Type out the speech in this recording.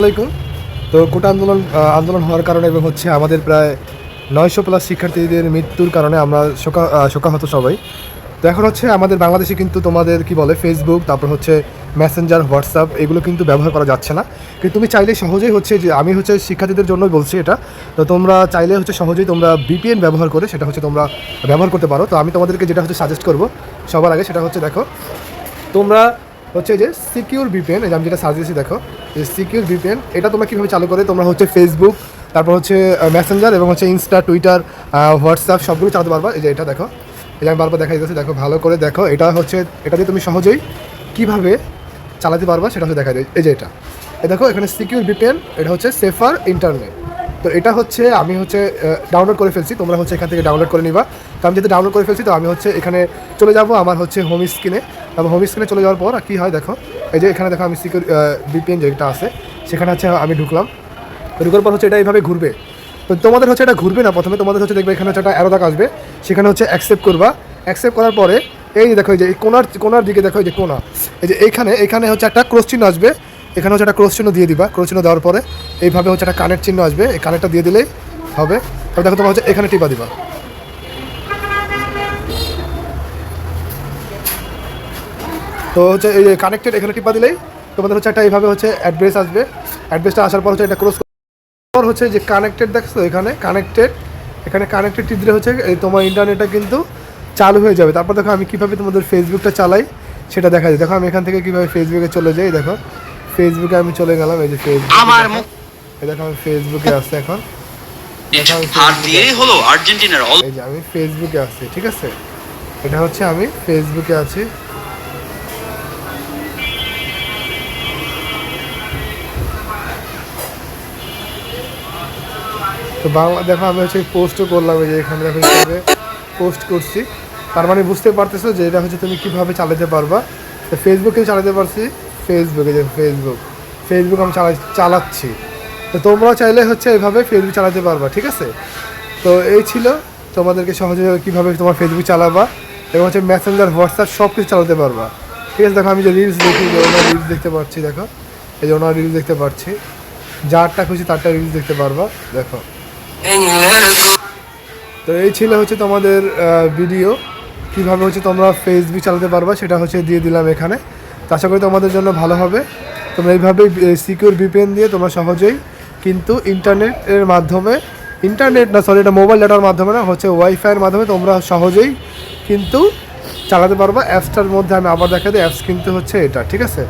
আসসালামাইকুম তো কোটা আন্দোলন আন্দোলন হওয়ার কারণে এবং হচ্ছে আমাদের প্রায় নয়শো প্লাস শিক্ষার্থীদের মৃত্যুর কারণে আমরা শোকা শোকাহত সবাই। তো এখন হচ্ছে আমাদের বাংলাদেশে কিন্তু তোমাদের কি বলে ফেসবুক তারপর হচ্ছে মেসেঞ্জার হোয়াটসঅ্যাপ এগুলো কিন্তু ব্যবহার করা যাচ্ছে না। কিন্তু তুমি চাইলে সহজেই হচ্ছে যে, আমি হচ্ছে শিক্ষার্থীদের জন্যই বলছি এটা, তো তোমরা চাইলে হচ্ছে সহজেই তোমরা বিপিএন ব্যবহার করে সেটা হচ্ছে তোমরা ব্যবহার করতে পারো। তো আমি তোমাদেরকে যেটা হচ্ছে সাজেস্ট করব সবার আগে সেটা হচ্ছে দেখো, তোমরা হচ্ছে যে সিকিউর ভিপিএন আমি যেটা সাজেস্ট দেখো, যে সিকিউর ভিপিএন এটা তোমরা কীভাবে চালু করে? তোমরা হচ্ছে ফেসবুক তারপর হচ্ছে মেসেঞ্জার এবং হচ্ছে ইনস্টা টুইটার হোয়াটসঅ্যাপ সবগুলো চালাতে পারবা। এই যে এটা দেখো, এই যে আমি বারবার দেখা দিতেছি, দেখো, ভালো করে দেখো, এটা হচ্ছে, এটা দিয়ে তুমি সহজেই কীভাবে চালাতে পারবা সেটা হচ্ছে দেখা যায় এই যে এটা, এই দেখো, এখানে সিকিউর ভিপিএন এটা হচ্ছে সেফার ইন্টারনেট তো এটা হচ্ছে, আমি হচ্ছে ডাউনলোড করে ফেলছি, তোমরা হচ্ছে এখান থেকে ডাউনলোড করে নিবা। তো আমি যেহেতু ডাউনলোড করে ফেলছি, তো আমি হচ্ছে এখানে চলে যাব আমার হচ্ছে হোম স্ক্রিনে তারপর হোম স্ক্রিনে চলে যাওয়ার পর কী হয় দেখো, এই যে এখানে দেখো আমি সিকিউর বিপিএন যেটা আছে, সেখানে হচ্ছে আমি ঢুকলাম। ঢুকার পর হচ্ছে এটা এইভাবে ঘুরবে। তো তোমাদের হচ্ছে এটা ঘুরবে না, প্রথমে তোমাদের হচ্ছে দেখবে এখানে হচ্ছে একটা অ্যারো দাগ আসবে, সেখানে হচ্ছে অ্যাকসেপ্ট করবা। অ্যাকসেপ্ট করার পরে এই যে দেখো, এই যে কোনার কোনার দিকে দেখো, এই যে কোনা, এই যে এইখানে এখানে হচ্ছে একটা ক্রস চিহ্ন আসবে। এখানে হচ্ছে একটা ক্রস চিহ্ন দিয়ে দিবা ক্রস চিহ্ন দেওয়ার পরে এইভাবে হচ্ছে একটা কানেক্ট চিহ্ন আসবে, এই কানেক্টটা দিয়ে দিলেই হবে। তারপর দেখো তোমার হচ্ছে এখানে টিপা দিবা। তো হচ্ছে এই কানেক্টেড এখানে টিপা দিলেই তোমাদের হচ্ছে একটা এইভাবে হচ্ছে অ্যাড্রেস আসবে। অ্যাড্রেসটা আসার পর হচ্ছে এটা ক্রস পর হচ্ছে যে কানেক্টেড দেখছ এখানে কানেক্টেড এখানে কানেক্টেড টিপলে হচ্ছে এই তোমার ইন্টারনেটটা কিন্তু চালু হয়ে যাবে। তারপর দেখো আমি কীভাবে তোমাদের ফেসবুকটা চালাই সেটা দেখা যায়। দেখো আমি এখান থেকে কীভাবে ফেসবুকে চলে যাই দেখো। ফেসবুকে আমি চলে গেলাম এই যে ফেসবুক আমার এই দেখো আমি ফেসবুকে আসছি এখন। হার দিয়েই হলো আর্জেন্টিনার এই যে আমি ফেসবুকে আছি ঠিক আছে? এটা হচ্ছে আমি ফেসবুকে আছি। তো বাংলা দেখো আমি হচ্ছে পোস্টও করলাম যে এখানে দেখো হিসাবে পোস্ট করছি। তার মানে বুঝতে পারতেছো যে এটা হচ্ছে তুমি কীভাবে চালাতে পারবা। তো ফেসবুকে চালাতে পারছি। ফেসবুকে যে ফেসবুক ফেসবুক আমি চালা চালাচ্ছি। তো তোমরাও চাইলে হচ্ছে এইভাবে ফেসবুক চালাতে পারবা, ঠিক আছে? তো এই ছিল তোমাদেরকে সহজে কীভাবে তোমার ফেসবুক চালাবা এবং হচ্ছে মেসেঞ্জার হোয়াটসঅ্যাপ সব কিছু চালাতে পারবা। ঠিক আছে, দেখো আমি যে রিলস দেখি, যে ওনার রিলস দেখতে পাচ্ছি, দেখো। এই যে ওনার রিলস দেখতে পাচ্ছি। যারটা খুশি তারটা রিলস দেখতে পারবা, দেখো। তো এই ছিল হচ্ছে তোমাদের ভিডিও কীভাবে হচ্ছে তোমরা ফেসবুক চালাতে পারবা সেটা হচ্ছে দিয়ে দিলাম এখানে। তো আশা করি তোমাদের জন্য ভালো হবে। তোমরা এইভাবেই সিকিউর ভিপিএন দিয়ে তোমরা সহজেই কিন্তু ইন্টারনেটের মাধ্যমে ইন্টারনেট না সরি এটা মোবাইল ডাটার মাধ্যমে না, হচ্ছে ওয়াইফাইয়ের মাধ্যমে তোমরা সহজেই কিন্তু চালাতে পারবা। অ্যাপসটার মধ্যে আমি আবার দেখা দিই অ্যাপস কিন্তু হচ্ছে এটা, ঠিক আছে?